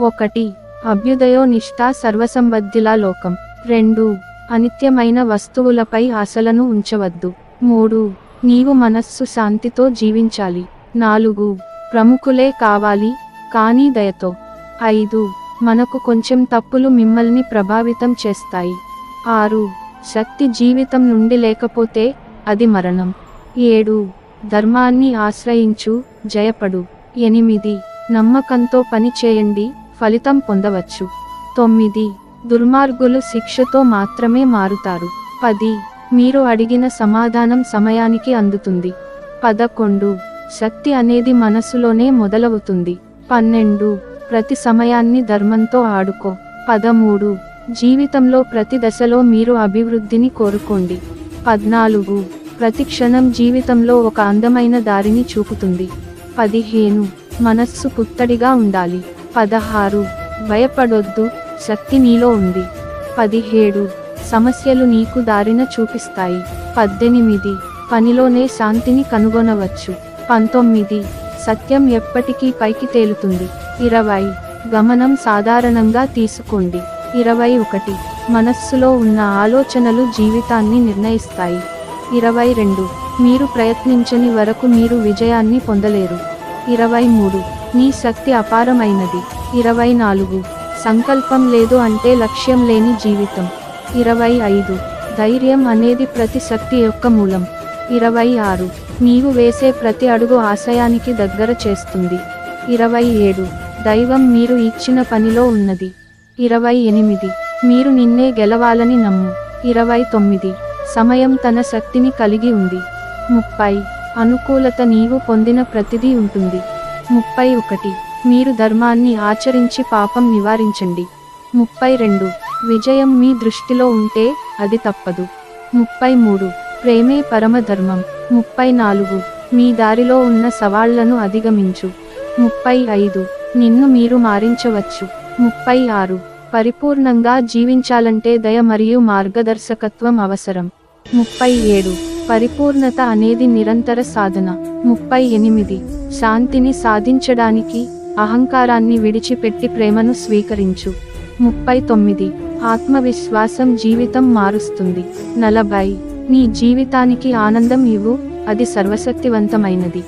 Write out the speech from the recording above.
ఒకటి. అభ్యుదయో నిష్ఠ సర్వసంబద్ధిలా లోకం. రెండు. అనిత్యమైన వస్తువులపై ఆశలను ఉంచవద్దు. మూడు. నీవు మనస్సు శాంతితో జీవించాలి. నాలుగు. ప్రముఖులే కావాలి కానీ దయతో. ఐదు. మనకు కొంచెం తప్పులు మిమ్మల్ని ప్రభావితం చేస్తాయి. ఆరు. శక్తి జీవితం నుండి లేకపోతే అది మరణం. ఏడు. ధర్మాన్ని ఆశ్రయించు జయపడు. ఎనిమిది. నమ్మకంతో పని చేయండి ఫలితం పొందవచ్చు. తొమ్మిది. దుర్మార్గులు శిక్షతో మాత్రమే మారుతారు. పది. మీరు అడిగిన సమాధానం సమయానికి అందుతుంది. పదకొండు. శక్తి అనేది మనసులోనే మొదలవుతుంది. పన్నెండు. ప్రతి సమయాన్ని ధర్మంతో ఆడుకో. పదమూడు. జీవితంలో ప్రతి దశలో మీరు అభివృద్ధిని కోరుకోండి. పద్నాలుగు. ప్రతి క్షణం జీవితంలో ఒక అందమైన దారిని చూపుతుంది. పదిహేను. మనస్సు పుత్తడిగా ఉండాలి. పదహారు. భయపడొద్దు శక్తి నీలో ఉంది. పదిహేడు. సమస్యలు నీకు దారిన చూపిస్తాయి. పద్దెనిమిది. పనిలోనే శాంతిని కనుగొనవచ్చు. పంతొమ్మిది. సత్యం ఎప్పటికీ పైకి తేలుతుంది. ఇరవై. గమనం సాధారణంగా తీసుకోండి. ఇరవై ఒకటి. మనస్సులో ఉన్న ఆలోచనలు జీవితాన్ని నిర్ణయిస్తాయి. ఇరవై రెండు. మీరు ప్రయత్నించని వరకు మీరు విజయాన్ని పొందలేరు. ఇరవై మూడు. నీ శక్తి అపారమైనది. ఇరవై నాలుగు సంకల్పం లేదు అంటే లక్ష్యం లేని జీవితం. ఇరవై ఐదు ధైర్యం అనేది ప్రతి శక్తి యొక్క మూలం. ఇరవై ఆరు నీవు వేసే ప్రతి అడుగు ఆశయానికి దగ్గర చేస్తుంది. ఇరవై ఏడు దైవం మీరు ఇచ్చిన పనిలో ఉన్నది. ఇరవై ఎనిమిది మీరు నిన్నే గెలవాలని నమ్ము. ఇరవై తొమ్మిది సమయం తన శక్తిని కలిగి ఉంది. ముప్పై. అనుకూలత నీవు పొందిన ప్రతిదీ ఉంటుంది. ముప్పై ఒకటి మీరు ధర్మాన్ని ఆచరించి పాపం నివారించండి. ముప్పై రెండు విజయం మీ దృష్టిలో ఉంటే అది తప్పదు. ముప్పై మూడు ప్రేమే పరమధర్మం. ముప్పై నాలుగు మీ దారిలో ఉన్న సవాళ్ళను అధిగమించు. ముప్పై ఐదు నిన్ను మీరు మారించవచ్చు. ముప్పై ఆరు పరిపూర్ణంగా జీవించాలంటే దయ మరియు మార్గదర్శకత్వం అవసరం. ముప్పై ఏడు పరిపూర్ణత అనేది నిరంతర సాధన. ముప్పై ఎనిమిది శాంతిని సాధించడానికి అహంకారాన్ని విడిచిపెట్టి ప్రేమను స్వీకరించు. ముప్పై తొమ్మిది. ఆత్మవిశ్వాసం జీవితం మారుస్తుంది. నలభై. నీ జీవితానికి ఆనందం ఇవ్వు. అది సర్వశక్తివంతమైనది.